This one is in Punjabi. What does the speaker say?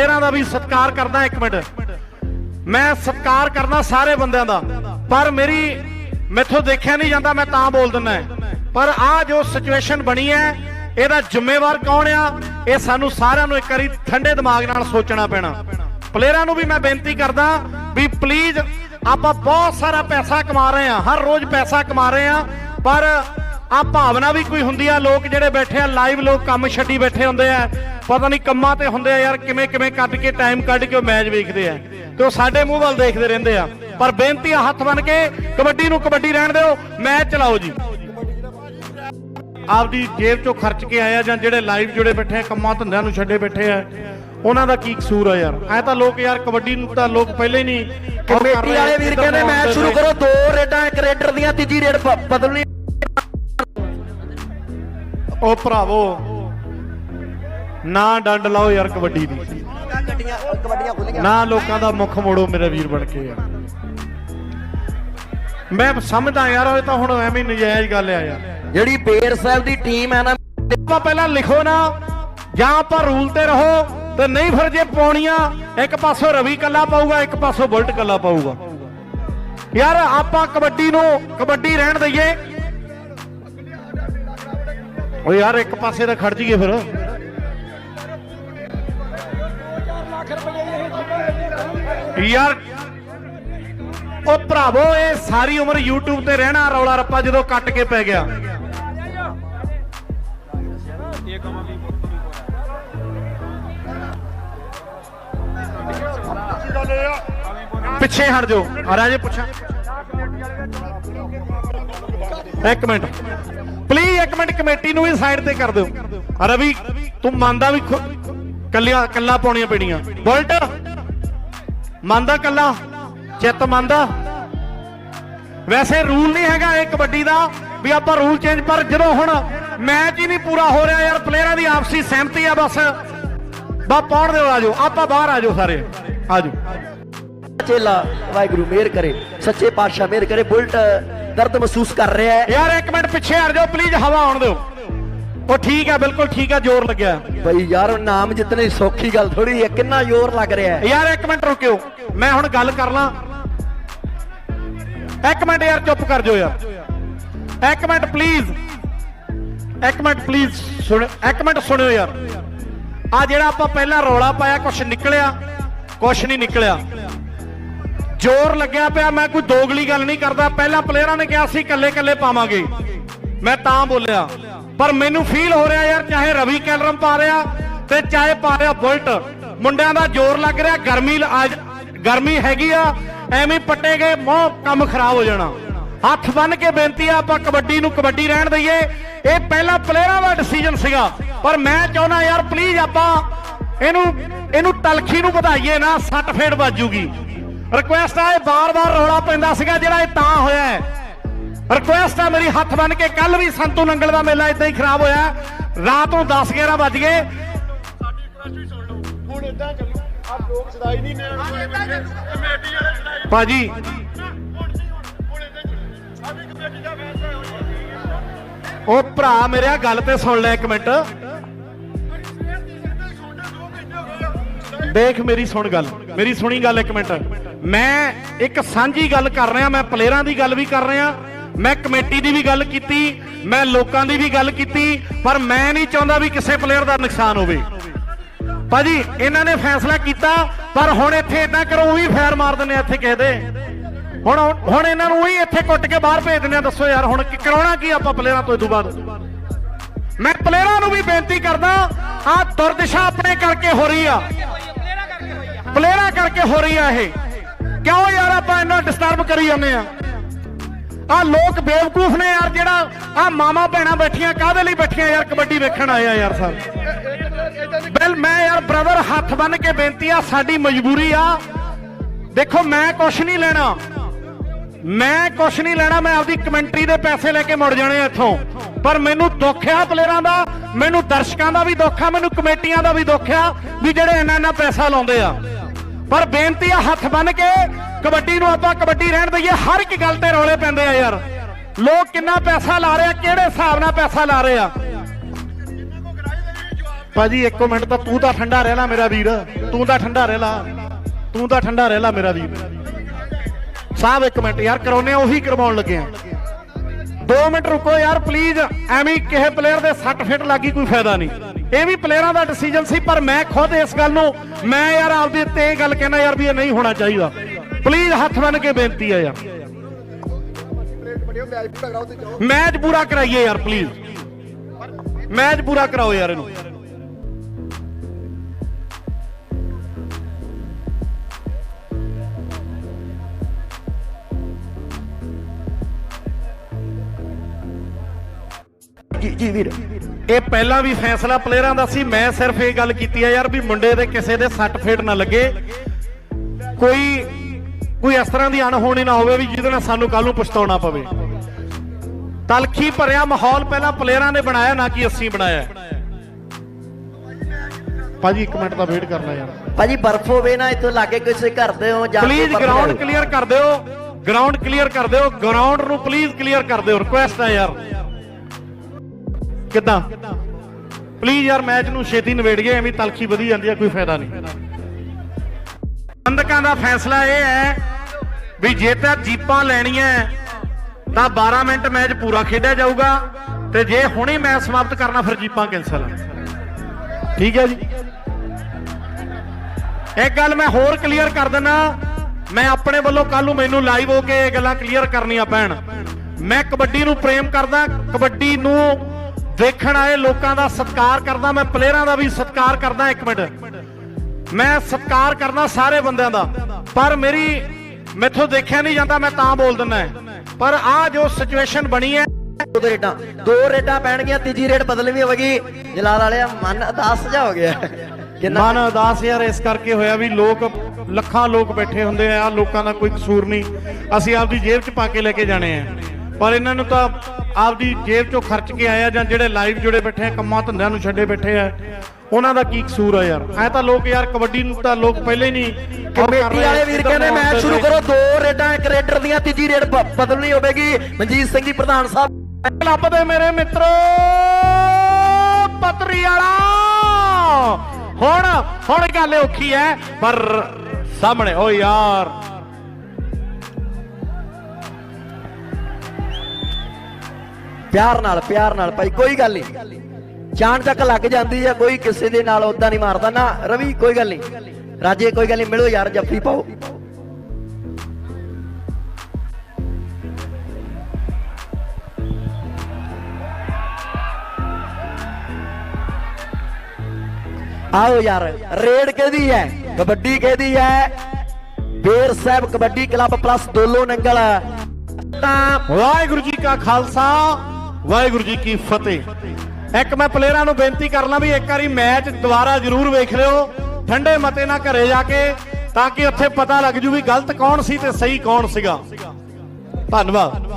ਪਲੇਅਰਾਂ ਦਾ ਵੀ ਸਤਿਕਾਰ ਕਰਦਾ ਇੱਕ ਮਿੰਟ। ਮੈਂ ਸਤਿਕਾਰ ਕਰਦਾ ਸਾਰੇ ਬੰਦਿਆਂ ਦਾ। ਪਰ ਮੇਰੀ ਮੈਥੋਂ ਦੇਖਿਆ ਨਹੀਂ ਜਾਂਦਾ, ਮੈਂ ਤਾਂ ਬੋਲ ਦਿੰਦਾ ਪਰ ਆ ਜੋ ਸਿਚੁਏਸ਼ਨ ਬਣੀ ਹੈ, ਇਹਦਾ ਜ਼ਿੰਮੇਵਾਰ ਕੌਣ ਆ? ਇਹ ਸਾਨੂੰ ਸਾਰਿਆਂ ਨੂੰ ਇੱਕ ਵਾਰੀ ਠੰਡੇ ਦਿਮਾਗ ਨਾਲ ਸੋਚਣਾ ਪੈਣਾ। ਪਲੇਅਰਾਂ ਨੂੰ ਵੀ ਮੈਂ ਬੇਨਤੀ ਕਰਦਾ ਵੀ ਪਲੀਜ਼ ਆਪਾਂ ਬਹੁਤ ਸਾਰਾ ਪੈਸਾ ਕਮਾ ਰਹੇ ਆ ਹਰ ਰੋਜ਼ ਪੈਸਾ ਕਮਾ ਰਹੇ ਆ ਪਰ ਆ ਭਾਵਨਾ ਵੀ ਕੋਈ ਹੁੰਦੀ ਆ, ਲੋਕ ਜਿਹੜੇ ਬੈਠੇ ਆ ਲਾਈਵ ਲੋਕ ਕੰਮ ਛੱਡੀ ਬੈਠੇ ਹੁੰਦੇ ਆ। ਪਤਾ ਨਹੀਂ ਕੰਮਾਂ ਤੇ ਹੁੰਦੇ ਆ ਯਾਰ ਕਿਵੇਂ ਕਿਵੇਂ ਕੱਢ ਕੇ ਟਾਈਮ ਕੱਢ ਕੇ ਉਹ ਮੈਚ ਵੇਖਦੇ ਆ। ਤੇ ਉਹ ਸਾਡੇ ਮੂੰਹ ਵੱਲ ਦੇਖਦੇ ਰਹਿੰਦੇ ਆ। ਪਰ ਬੇਨਤੀ ਆ ਹੱਥ ਬਨ ਕੇ ਕਬੱਡੀ ਨੂੰ ਕਬੱਡੀ ਰਹਿਣ ਦਿਓ ਮੈਚ ਚਲਾਓ ਜੀ। ਆਪਦੀ ਜੇਬ ਚੋਂ ਖਰਚ ਕੇ ਆਇਆ ਜਾਂ ਜਿਹੜੇ ਲਾਈਵ ਜੁੜੇ ਬੈਠੇ ਆ ਕੰਮਾਂ ਧੰਦਿਆਂ ਨੂੰ ਛੱਡੇ ਬੈਠੇ ਆ ਉਹਨਾਂ ਦਾ ਕੀ ਕਸੂਰ ਆ ਯਾਰ? ਐ ਤਾਂ ਲੋਕ ਯਾਰ ਕਬੱਡੀ ਨੂੰ ਤਾਂ ਲੋਕ ਪਹਿਲੇ ਹੀ ਨਹੀਂ ਕਮੇਟੀ ਵਾਲੇ ਵੀਰ ਕਹਿੰਦੇ ਮੈਚ ਸ਼ੁਰੂ। ਕਰੋ ਦੋ ਰੇਡਾਂ ਇੱਕ ਰੇਡਰ ਦੀਆਂ ਤੀਜੀ ਰੇਡ ਬਦਲਣੀ ਉਹ ਭਰਾਵੋ ਨਾ ਡੰਡ ਲਾਓ ਯਾਰ ਕਬੱਡੀ ਦੀ। ਗੱਡੀਆਂ ਕਬੱਡੀਆਂ ਖੁੱਲ ਨਾ ਲੋਕਾਂ ਦਾ ਮੁੱਖ ਮੋੜੋ ਮੇਰੇ ਵੀਰ ਬਣ ਕੇ ਯਾਰ। ਮੈਂ ਸਮਝਦਾ ਯਾਰ ਇਹ ਤਾਂ ਹੁਣ ਐਵੇਂ ਨਜਾਇਜ਼ ਗੱਲ ਆ ਯਾਰ। ਜਿਹੜੀ ਬੇਰ ਸਾਹਿਬ ਦੀ ਟੀਮ ਹੈ ਨਾ ਆਪਾਂ ਪਹਿਲਾਂ ਲਿਖੋ ਨਾ ਜਾਂ ਆਪਾਂ ਰੂਲ ਤੇ ਰਹੋ ਤੇ ਨਹੀਂ ਫਿਰ ਜੇ ਪਾਉਣੀਆਂ ਇੱਕ ਪਾਸੋਂ ਰਵੀ ਕੱਲਾ ਪਾਊਗਾ ਇੱਕ ਪਾਸੋਂ ਬੁਲਟ ਕੱਲਾ ਪਾਊਗਾ। ਯਾਰ ਆਪਾਂ ਕਬੱਡੀ ਨੂੰ ਕਬੱਡੀ ਰਹਿਣ ਦਈਏ। ਓ ਯਾਰ ਇੱਕ ਪਾਸੇ ਤਾਂ ਖੜ ਜੀਏ ਫਿਰ। ਯਾਰ, ਉਹ ਭਰਾਵੋ, ਇਹ ਸਾਰੀ ਉਮਰ YouTube ਤੇ ਰਹਿਣਾ, ਰੌਲਾ ਰੱਪਾ ਜਦੋਂ ਕੱਟ ਕੇ ਪੈ ਗਿਆ। ਪਿੱਛੇ ਹਟ ਜਾਓ ਰਾਜੇ ਪੁੱਛਾਂ। ਇੱਕ ਮਿੰਟ। ਪਲੀਜ਼ ਇੱਕ ਮਿੰਟ ਕਮੇਟੀ ਨੂੰ ਵੀ ਸਾਈਡ ਤੇ ਕਰ ਦਿਓ। ਰਵੀ, ਤੂੰ ਮੰਨਦਾ ਵੀ ਖੁ- ਕੱਲਿਆ ਕੱਲਾ ਪਾਉਣੀਆਂ ਪੈਣੀਆਂ। ਬੁਲਟ। ਮੰਨਦਾ ਕੱਲਾ ਚਿੱਤ ਮੰਨਦਾ। ਵੈਸੇ ਰੂਲ ਨਹੀਂ ਹੈਗਾ ਇਹ ਕਬੱਡੀ ਦਾ ਵੀ ਆਪਾਂ ਰੂਲ ਚੇਂਜ ਪਰ ਜਦੋਂ ਹੁਣ ਮੈਚ ਹੀ ਨਹੀਂ ਪੂਰਾ ਹੋ ਰਿਹਾ ਯਾਰ ਪਲੇਅਰਾਂ ਦੀ ਆਪਸੀ ਸਹਿਮਤੀ ਆ ਬਸ। ਬਾ ਪਾਉਣ ਦਿਓ ਆਜੋ ਆਪਾਂ ਬਾਹਰ ਆਜੋ ਸਾਰੇ। ਆਜੋ। ਚੇਲਾ ਵਾਹਿਗੁਰੂ ਮਿਹਰ ਕਰੇ ਸੱਚੇ ਪਾਤਸ਼ਾਹ ਮਿਹਰ ਕਰੇ ਬੁਲਟ ਦਰਦ ਮਹਿਸੂਸ ਕਰ ਰਿਹਾ ਹੈ। ਯਾਰ ਇੱਕ ਮਿੰਟ ਪਿੱਛੇ ਹਟ ਜਾਓ ਪਲੀਜ਼ ਹਵਾ ਆਉਣ ਦਿਓ। ਉਹ ਠੀਕ ਹੈ ਬਿਲਕੁਲ ਠੀਕ ਹੈ ਜ਼ੋਰ ਲੱਗਿਆ। ਬਈ ਯਾਰ ਨਾਮ ਜਿੱਤਣੀ ਸੌਖੀ ਗੱਲ ਥੋੜੀ ਹੈ ਕਿੰਨਾ ਜ਼ੋਰ ਲੱਗ ਰਿਹਾ ਹੈ। ਯਾਰ ਇੱਕ ਮਿੰਟ ਰੁਕਿਓ। ਮੈਂ ਹੁਣ ਗੱਲ ਕਰ ਲਾਂ। ਇੱਕ ਮਿੰਟ ਯਾਰ ਚੁੱਪ ਕਰ ਜਾਓ ਯਾਰ। ਇੱਕ ਮਿੰਟ ਪਲੀਜ਼ ਇੱਕ ਮਿੰਟ ਪਲੀਜ਼ ਸੁਣ ਇੱਕ ਮਿੰਟ ਸੁਣਿਓ ਯਾਰ। ਆ ਜਿਹੜਾ ਆਪਾਂ ਪਹਿਲਾਂ ਰੌਲਾ ਪਾਇਆ ਕੁਛ ਨਿਕਲਿਆ ਕੁਛ ਨਹੀਂ ਨਿਕਲਿਆ। ਜ਼ੋਰ ਲੱਗਿਆ ਪਿਆ ਮੈਂ ਕੋਈ ਦੋਗਲੀ ਗੱਲ ਨਹੀਂ ਕਰਦਾ। ਪਹਿਲਾਂ ਪਲੇਅਰਾਂ ਨੇ ਕਿਹਾ ਸੀ ਕੱਲੇ ਕੱਲੇ ਪਾਵਾਂਗੇ। ਮੈਂ ਤਾਂ ਬੋਲਿਆ। ਪਰ ਮੈਨੂੰ ਫੀਲ ਹੋ ਰਿਹਾ ਯਾਰ, ਚਾਹੇ ਰਵੀ ਕੈਲਰਮ ਪਾ ਰਿਹਾ ਤੇ ਚਾਹੇ ਪਾ ਰਿਹਾ ਬੁਲਟ। ਮੁੰਡਿਆਂ ਦਾ ਜ਼ੋਰ ਲੱਗ ਰਿਹਾ, ਗਰਮੀ ਅੱਜ ਗਰਮੀ ਹੈਗੀ ਆ, ਐਵੇਂ ਪੱਟੇ ਗਏ, ਮੋਹ ਕੰਮ ਖਰਾਬ ਹੋ ਜਾਣਾ। ਹੱਥ ਬੰਨ ਕੇ ਬੇਨਤੀ ਆ, ਆਪਾਂ ਕਬੱਡੀ ਨੂੰ ਕਬੱਡੀ ਰਹਿਣ ਦਈਏ। ਇਹ ਪਹਿਲਾਂ ਪਲੇਅਰਾਂ ਦਾ ਡਿਸੀਜਨ ਸੀਗਾ। ਪਰ ਮੈਂ ਚਾਹੁੰਦਾ ਯਾਰ ਪਲੀਜ਼ ਆਪਾਂ ਇਹਨੂੰ ਇਹਨੂੰ ਤਲਖੀ ਨੂੰ ਵਧਾਈਏ ਨਾ, ਸੱਟ ਫੇੜ ਵੱਜੂਗੀ ਰਿਕੁਐਸਟ ਆ, ਇਹ ਬਾਰ-ਬਾਰ ਰੌਲਾ ਪੈਂਦਾ ਸੀਗਾ, ਜਿਹੜਾ ਇਹ ਤਾਂ ਹੋਇਆ ਹੈ। ਰਿਕੁਐਸਟ ਆ ਮੇਰੀ ਹੱਥ ਬੰਨ ਕੇ ਕੱਲ ਵੀ ਸੰਤੂ ਨੰਗਲ ਦਾ ਮੇਲਾ ਇਦਾਂ ਹੀ ਖਰਾਬ ਹੋਇਆ। ਰਾਤ ਨੂੰ 10 11 ਵੱਜ ਗਏ। ਹੁਣ ਇਦਾਂ ਚੱਲੂ ਆ ਲੋਕ ਸਦਾਈ ਨਹੀਂ ਨੇ ਕਮੇਟੀ ਵਾਲੇ ਸਦਾਈ ਭਾਜੀ। ਹੁਣ ਇਦਾਂ ਚੱਲੂ ਸਾਡੀ ਕਮੇਟੀ ਦਾ ਫੈਸਲਾ ਹੋ ਜਾਏਗਾ ਉਹ ਭਰਾ ਮੇਰਿਆ ਗੱਲ ਤੇ ਸੁਣ ਲੈ ਇੱਕ ਮਿੰਟ। ਦੇਖ ਮੇਰੀ ਸੁਣ ਗੱਲ ਮੇਰੀ ਸੁਣੀ ਗੱਲ ਇੱਕ ਮਿੰਟ। ਮੈਂ ਇੱਕ ਸਾਂਝੀ ਗੱਲ ਕਰ ਰਿਹਾ ਮੈਂ ਪਲੇਅਰਾਂ ਦੀ ਗੱਲ ਵੀ ਕਰ ਰਿਹਾ। ਮੈਂ ਕਮੇਟੀ ਦੀ ਵੀ ਗੱਲ ਕੀਤੀ ਮੈਂ ਲੋਕਾਂ ਦੀ ਵੀ ਗੱਲ ਕੀਤੀ ਪਰ ਮੈਂ ਨਹੀਂ ਚਾਹੁੰਦਾ ਵੀ ਕਿਸੇ ਪਲੇਅਰ ਦਾ ਨੁਕਸਾਨ ਹੋਵੇ। ਭਾਜੀ ਇਹਨਾਂ ਨੇ ਫੈਸਲਾ ਕੀਤਾ ਪਰ ਹੁਣ ਇੱਥੇ ਇਦਾਂ ਕਰੋ ਉਹ ਵੀ ਫੈਰ ਮਾਰ ਦਿੰਦੇ ਆ ਇੱਥੇ ਕਿਸੇ ਦੇ। ਹੁਣ ਹੁਣ ਇਹਨਾਂ ਨੂੰ ਹੀ ਇੱਥੇ ਕੁੱਟ ਕੇ ਬਾਹਰ ਭੇਜ ਦਿੰਦੇ ਆ ਦੱਸੋ ਯਾਰ ਹੁਣ ਕੀ ਕਰਾਉਣਾ ਕੀ ਆਪਾਂ ਪਲੇਅਰਾਂ ਤੋਂ ਤੋਂ ਬਾਅਦ? ਮੈਂ ਪਲੇਅਰਾਂ ਨੂੰ ਵੀ ਬੇਨਤੀ ਕਰਦਾ ਆ ਦੁਰਦਸ਼ਾ ਆਪਣੇ ਕਰਕੇ ਹੋ ਰਹੀ ਆ। ਪਲੇਅਰਾਂ ਕਰਕੇ ਹੋ ਰਹੀ ਆ ਇਹ। ਕਿਉਂ ਯਾਰ ਆਪਾਂ ਇਹਨਾਂ ਡਿਸਟਰਬ ਕਰੀ ਜਾਂਦੇ ਆ? ਆ ਲੋਕ ਬੇਵਕੂਫ ਨੇ ਯਾਰ ਜਿਹੜਾ ਆ ਮਾਮਾ ਭੈਣਾਂ ਬੈਠੀਆਂ, ਕਾਹਦੇ ਲਈ ਬੈਠੀਆਂ ਯਾਰ? ਕਬੱਡੀ ਵੇਖਣ ਆਏ ਆ ਯਾਰ ਸਰ। ਬਿਲ, ਮੈਂ ਯਾਰ ਬ੍ਰਦਰ ਹੱਥ ਬੰਨ ਕੇ ਬੇਨਤੀ ਆ, ਸਾਡੀ ਮਜਬੂਰੀ ਆ। ਦੇਖੋ, ਮੈਂ ਕੁਛ ਨਹੀਂ ਲੈਣਾ। ਮੈਂ ਕੁਛ ਨਹੀਂ ਲੈਣਾ, ਮੈਂ ਆਪਦੀ ਕਮੈਂਟਰੀ ਦੇ ਪੈਸੇ ਲੈ ਕੇ ਮੁੜ ਜਾਣੇ ਆ ਇੱਥੋਂ। ਪਰ ਮੈਨੂੰ ਦੁੱਖ ਆ ਪਲੇਅਰਾਂ ਦਾ, ਮੈਨੂੰ ਦਰਸ਼ਕਾਂ ਦਾ ਵੀ ਦੁੱਖ ਆ, ਮੈਨੂੰ ਕਮੇਟੀਆਂ ਦਾ ਵੀ ਦੁੱਖ ਆ, ਵੀ ਜਿਹੜੇ ਇੰਨਾ ਇੰਨਾ ਪੈਸਾ ਲਾਉਂਦੇ ਆ। ਪਰ ਬੇਨਤੀ ਆ ਹੱਥ ਬੰਨ ਕੇ ਕਬੱਡੀ ਨੂੰ ਆਪਾਂ ਕਬੱਡੀ ਰਹਿਣ ਦਈਏ, ਹਰ ਇੱਕ ਗੱਲ ਤੇ ਰੌਲੇ ਪੈਂਦੇ ਆ ਯਾਰ। ਲੋਕ ਕਿੰਨਾ ਪੈਸਾ ਲਾ ਰਹੇ ਆ, ਕਿਹੜੇ ਹਿਸਾਬ ਨਾਲ ਪੈਸਾ ਲਾ ਰਹੇ ਆ? ਭਾਜੀ, ਇੱਕ ਮਿੰਟ ਤਾਂ ਤੂੰ ਤਾਂ ਠੰਡਾ ਰਹਿ ਲਾ ਮੇਰਾ ਵੀਰ, ਤੂੰ ਤਾਂ ਠੰਡਾ ਰਹਿ ਲਾ, ਤੂੰ ਤਾਂ ਠੰਡਾ ਰਹਿ ਲਾ ਮੇਰਾ ਵੀਰ। ਸਾਹਿਬ, ਇੱਕ ਮਿੰਟ ਯਾਰ ਕਰਾਉਨੇ ਆ, ਉਹੀ ਕਰਵਾਉਣ ਲੱਗੇ ਆ। 2 ਮਿੰਟ ਰੁਕੋ ਯਾਰ ਪਲੀਜ਼ ਐਵੇਂ ਕਿਸੇ ਪਲੇਅਰ ਦੇ ਸੱਟ ਫਿੱਟ ਲੱਗੀ ਕੋਈ ਫਾਇਦਾ ਨਹੀਂ। ਇਹ ਵੀ ਪਲੇਅਰਾਂ ਦਾ ਡਿਸੀਜਨ ਸੀ, ਪਰ ਮੈਂ ਖੁਦ ਇਸ ਗੱਲ ਨੂੰ, ਮੈਂ ਯਾਰ ਆਪਦੇ ਤੇ ਇਹ ਗੱਲ ਕਹਿਣਾ ਯਾਰ ਵੀ ਇਹ ਨਹੀਂ ਹੋਣਾ ਚਾਹੀਦਾ। ਪਲੀਜ਼ ਹੱਥ ਬੰਨ ਕੇ ਬੇਨਤੀ ਹੈ ਯਾਰ। ਮੈਚ ਪੂਰਾ ਕਰਾਈਏ ਯਾਰ ਪਲੀਜ਼ ਮੈਚ ਪੂਰਾ ਕਰਾਓ ਯਾਰ ਇਹਨੂੰ। ਜੀ ਜੀ ਵੀਰ ਇਹ ਪਹਿਲਾਂ ਵੀ ਫੈਸਲਾ ਪਲੇਅਰਾਂ ਦਾ ਸੀ। ਮੈਂ ਸਿਰਫ ਇਹ ਗੱਲ ਕੀਤੀ ਹੈ ਯਾਰ ਵੀ ਮੁੰਡੇ ਦੇ ਕਿਸੇ ਦੇ ਸੱਟ ਫੇਟ ਨਾ ਲੱਗੇ। ਕੋਈ ਕੋਈ ਇਸ ਤਰ੍ਹਾਂ ਦੀ ਅਣਹੋਣੀ ਨਾ ਹੋਵੇ ਵੀ ਜਿਹਦੇ ਨਾਲ ਸਾਨੂੰ ਕੱਲ ਨੂੰ ਪਛਤਾਉਣਾ ਪਵੇ। ਤਲਖੀ ਭਰਿਆ ਮਾਹੌਲ ਪਹਿਲਾਂ ਪਲੇਅਰਾਂ ਨੇ ਬਣਾਇਆ ਨਾ ਕਿ ਅਸੀਂ ਬਣਾਇਆ। ਭਾਜੀ 1 ਮਿੰਟ ਦਾ ਵੇਟ ਕਰਨਾ ਯਾਰ। ਭਾਜੀ ਬਰਫ ਹੋਵੇ ਨਾ ਇੱਥੋਂ ਲਾਗੇ ਕਿਸੇ ਘਰ ਦੇ ਹੋ ਜਾਂ ਪਲੀਜ਼ ਗਰਾਊਂਡ ਕਲੀਅਰ ਕਰ ਦਿਓ। ਗਰਾਊਂਡ ਕਲੀਅਰ ਕਰ ਦਿਓ। ਗਰਾਊਂਡ ਨੂੰ ਪਲੀਜ਼ ਕਲੀਅਰ ਕਰ ਦਿਓ। ਰਿਕੁਐਸਟ ਹੈ ਯਾਰ। ਕਿੱਦਾਂ? ਪਲੀਜ਼ ਯਾਰ ਮੈਚ ਨੂੰ ਛੇਤੀ ਨਿਬੇੜੀਏ ਐਵੇਂ ਤਲਖੀ ਵਧੀ ਜਾਂਦੀ ਹੈ ਕੋਈ ਫਾਇਦਾ ਨਹੀਂ। ਬੰਦਕਾਂ ਦਾ ਫੈਸਲਾ ਇਹ ਹੈ ਵੀ ਜੇ ਤਾਂ ਜੀਪਾਂ ਲੈਣੀਆਂ ਤਾਂ 12 ਮਿੰਟ ਮੈਚ ਪੂਰਾ ਖੇਡਿਆ ਜਾਊਗਾ ਤੇ ਜੇ ਹੁਣੇ ਮੈਚ ਸਮਾਪਤ ਕਰਨਾ, ਫਿਰ ਜੀਪਾਂ ਕੈਨਸਲ ਠੀਕ ਹੈ ਜੀ? ਇੱਕ ਗੱਲ ਮੈਂ ਹੋਰ ਕਲੀਅਰ ਕਰ ਦਿੰਨਾ ਮੈਂ ਆਪਣੇ ਵੱਲੋਂ ਕੱਲ ਨੂੰ ਮੈਨੂੰ ਲਾਈਵ ਹੋ ਕੇ ਇਹ ਗੱਲਾਂ ਕਲੀਅਰ ਕਰਨੀਆਂ ਪੈਣ। ਮੈਂ ਕਬੱਡੀ ਨੂੰ ਪ੍ਰੇਮ ਕਰਦਾ, ਕਬੱਡੀ ਨੂੰ ਦੇਖਣ ਆਏ ਲੋਕਾਂ ਦਾ ਸਤਿਕਾਰ ਕਰਦਾ, ਮੈਂ ਪਲੇਅਰਾਂ ਦਾ ਵੀ ਸਤਿਕਾਰ ਕਰਦਾ ਇੱਕ ਮਿੰਟ। ਮੈਂ ਸਤਿਕਾਰ ਕਰਦਾ ਸਾਰੇ ਬੰਦਿਆਂ ਦਾ। ਪਰ ਮੇਰੀ ਮੈਥੋਂ ਦੇਖਿਆ ਨਹੀਂ ਜਾਂਦਾ, ਮੈਂ ਤਾਂ ਬੋਲ ਦਿੰਦਾ ਪਰ ਆ ਜੋ ਸਿਚੁਏਸ਼ਨ ਬਣੀ ਹੈ, ਦੋ ਰੇਡਾਂ ਦੋ ਰੇਡਾਂ ਪੈਣਗੀਆਂ, ਤੀਜੀ ਰੇਡ ਬਦਲਵੀਂ ਹੋਵੇਗੀ। ਜਲਾਲ ਵਾਲਿਆ, ਮਨ ਅਦਾਸ ਜਾ ਹੋ ਗਿਆ। ਮਨ ਉਦਾਸ ਯਾਰ, ਇਸ ਕਰਕੇ ਹੋਇਆ ਵੀ ਲੋਕ, ਲੱਖਾਂ ਲੋਕ ਬੈਠੇ ਹੁੰਦੇ ਆ ਲੋਕਾਂ ਦਾ ਕੋਈ ਕਸੂਰ ਨਹੀਂ। ਅਸੀਂ ਆਪਦੀ ਜੇਬ 'ਚ ਪਾ ਕੇ ਲੈ ਕੇ ਜਾਣੇ ਆ। ਪਰ ਇਹਨਾਂ ਨੂੰ ਤਾਂ ਆਪਦੀ ਜੇਬ 'ਚੋਂ ਖਰਚ ਕੇ ਆਏ ਆ ਜਾਂ ਜਿਹੜੇ ਲਾਈਵ ਜੁੜੇ ਬੈਠੇ ਆ ਕੰਮਾਂ ਧੰਦਿਆਂ ਨੂੰ ਛੱਡੇ ਬੈਠੇ ਆ ਉਹਨਾਂ ਦਾ ਕੀ ਕਸੂਰ ਆ ਯਾਰ? ਐ ਤਾਂ ਲੋਕ ਯਾਰ ਕਬੱਡੀ ਨੂੰ ਤਾਂ ਲੋਕ ਪਹਿਲੇ ਹੀ ਨਹੀਂ ਕਮੇਟੀ ਵਾਲੇ ਵੀਰ ਕਹਿੰਦੇ ਮੈਚ ਸ਼ੁਰੂ। ਕਰੋ ਦੋ ਰੇਡਾਂ ਇੱਕ ਰੇਡਰ ਦੀਆਂ ਤੀਜੀ ਰੇਡ ਬਦਲਣੀ ਹੋਵੇਗੀ। ਮਨਜੀਤ ਸਿੰਘ ਜੀ ਪ੍ਰਧਾਨ ਸਾਹਿਬ। ਲੱਭਦੇ ਮੇਰੇ ਮਿੱਤਰੋ ਪਤਰੀ ਵਾਲਾ ਹੁਣ ਹੁਣ ਗੱਲ ਔਖੀ ਹੈ ਪਰ ਸਾਹਮਣੇ ਓ ਯਾਰ ਪਿਆਰ ਨਾਲ ਪਿਆਰ ਨਾਲ। ਭਾਈ, ਕੋਈ ਗੱਲ ਨਹੀਂ। ਚਾਣ ਤੱਕ ਲੱਗ ਜਾਂਦੀ ਹੈ ਕੋਈ ਕਿਸੇ ਦੇ ਨਾਲ ਉਦਾਂ ਨਹੀਂ ਮਾਰਦਾ। ਨਾ, ਰਵੀ, ਕੋਈ ਗੱਲ ਨਹੀਂ। ਰਾਜੇ, ਕੋਈ ਗੱਲ ਨਹੀਂ। ਮਿਲੋ ਯਾਰ, ਜੱਫੀ ਪਾਓ। ਆਓ ਯਾਰ, ਰੇਡ ਕਿਹਦੀ ਹੈ ਕਬੱਡੀ ਕਿਹਦੀ ਹੈ ਬੇਰ ਸਾਹਿਬ ਕਬੱਡੀ ਕਲੱਬ ਪਲੱਸ ਦੋਲੋ ਨੰਗਲ। ਤਾਂ ਵਾਹਿਗੁਰੂ ਜੀ ਕਾ ਖਾਲਸਾ। ਵਾਹਿਗੁਰੂ ਜੀ ਕੀ ਫਤਿਹ। ਇੱਕ ਮੈਂ ਪਲੇਅਰਾਂ ਨੂੰ ਬੇਨਤੀ ਕਰਨਾ ਵੀ ਇੱਕ ਵਾਰੀ ਮੈਚ ਦੁਬਾਰਾ ਜ਼ਰੂਰ ਵੇਖ ਲਿਓ। ਠੰਡੇ ਮਤੇ ਨਾਲ ਘਰੇ ਜਾ ਕੇ ਤਾਂ ਕਿ ਉੱਥੇ ਪਤਾ ਲੱਗ ਜੂ ਵੀ ਗਲਤ ਕੌਣ ਸੀ ਤੇ ਸਹੀ ਕੌਣ ਸੀਗਾ। ਧੰਨਵਾਦ।